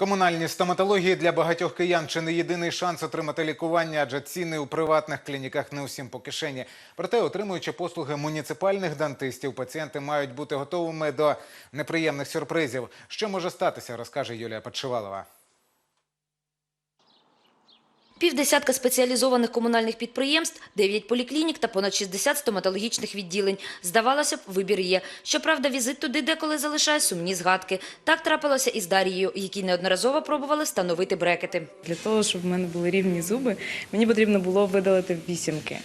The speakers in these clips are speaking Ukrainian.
Комунальні стоматології для багатьох киян чи не єдиний шанс отримати лікування, адже ціни у приватних клініках не усім по кишені. Проте, отримуючи послуги муніципальних дантистів, пацієнти мають бути готовими до неприємних сюрпризів. Що може статися, розкаже Юлія Подшивалова. Півдесятка спеціалізованих комунальних підприємств, 9 поліклінік та понад 60 стоматологічних відділень. Здавалося б, вибір є. Щоправда, візит туди деколи залишає сумні згадки. Так трапилося і з Дарією, якій неодноразово пробували встановити брекети. Для того, щоб в мене були рівні зуби, мені потрібно було видалити вісімки.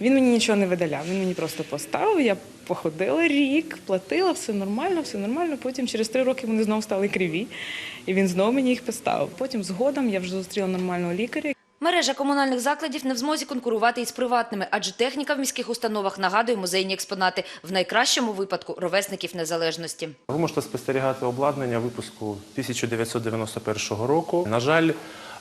Він мені нічого не видаляв, він мені просто поставив, я походила рік, платила, все нормально, все нормально. Потім через три роки вони знову стали криві, і він знову мені їх поставив. Потім згодом я вже зустріла нормального лікаря. Мережа комунальних закладів не в змозі конкурувати із приватними, адже техніка в міських установах нагадує музейні експонати, в найкращому випадку – ровесників незалежності. Ви можете спостерігати обладнання випуску 1991 року. На жаль,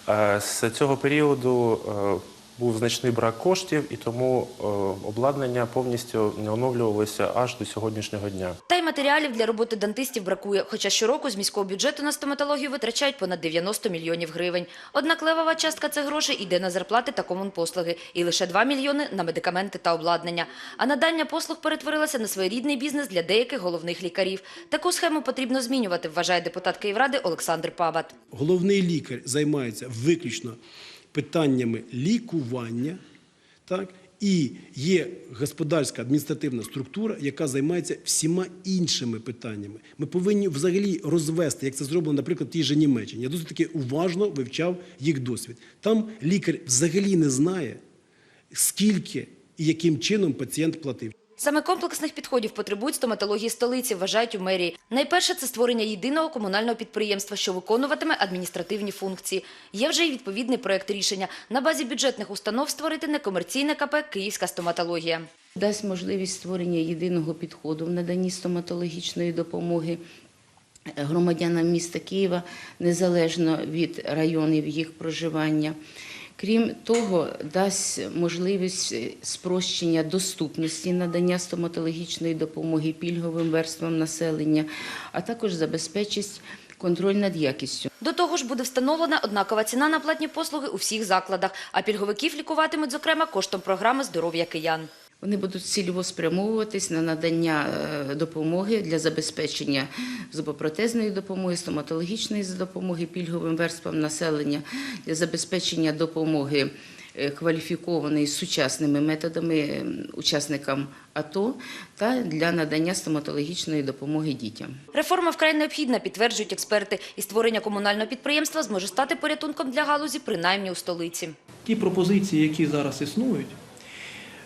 е, з цього періоду е, був значний брак коштів, і тому е, обладнання повністю не оновлювалося аж до сьогоднішнього дня. Та й матеріалів для роботи дантистів бракує, хоча щороку з міського бюджету на стоматологію витрачають понад 90 мільйонів гривень. Однак левова частка цих грошей йде на зарплати та комунпослуги, і лише 2 мільйони – на медикаменти та обладнання. А надання послуг перетворилося на своєрідний бізнес для деяких головних лікарів. Таку схему потрібно змінювати, вважає депутат Київради Олександр Пават. Головний лікар займається виключно питаннями лікування, так? і є господарська адміністративна структура, яка займається всіма іншими питаннями. Ми повинні взагалі розвести, як це зроблено, наприклад, в тій же Німеччині. Я досить таки уважно вивчав їх досвід. Там лікар взагалі не знає, скільки і яким чином пацієнт платив. Саме комплексних підходів потребують стоматології столиці, вважають у мерії. Найперше – це створення єдиного комунального підприємства, що виконуватиме адміністративні функції. Є вже й відповідний проект рішення. На базі бюджетних установ створити некомерційне КП «Київська стоматологія». дасть можливість створення єдиного підходу в наданні стоматологічної допомоги громадянам міста Києва незалежно від районів їх проживання. Крім того, дасть можливість спрощення доступності надання стоматологічної допомоги пільговим верствам населення, а також забезпечить контроль над якістю. До того ж буде встановлена однакова ціна на платні послуги у всіх закладах, а пільговиків лікуватимуть, зокрема, коштом програми «Здоров'я киян». Вони будуть цільово спрямовуватись на надання е, допомоги для забезпечення зубопротезної допомоги, стоматологічної допомоги пільговим верствам населення, для забезпечення допомоги е, кваліфікованої сучасними методами учасникам АТО та для надання стоматологічної допомоги дітям. Реформа вкрай необхідна, підтверджують експерти. І створення комунального підприємства зможе стати порятунком для галузі, принаймні у столиці. Ті пропозиції, які зараз існують,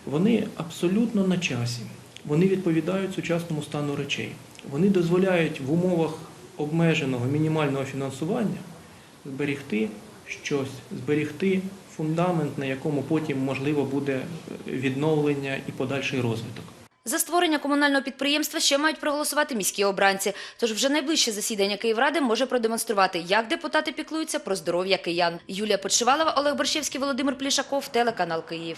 вони абсолютно на часі. Вони відповідають сучасному стану речей. Вони дозволяють в умовах обмеженого мінімального фінансування зберігти щось, зберігти фундамент, на якому потім можливо буде відновлення і подальший розвиток. За створення комунального підприємства ще мають проголосувати міські обранці. Тож вже найближче засідання Київради може продемонструвати, як депутати піклуються про здоров'я киян. Юлія Подшивалова, Олег Борщевський, Володимир Плішаков, телеканал Київ.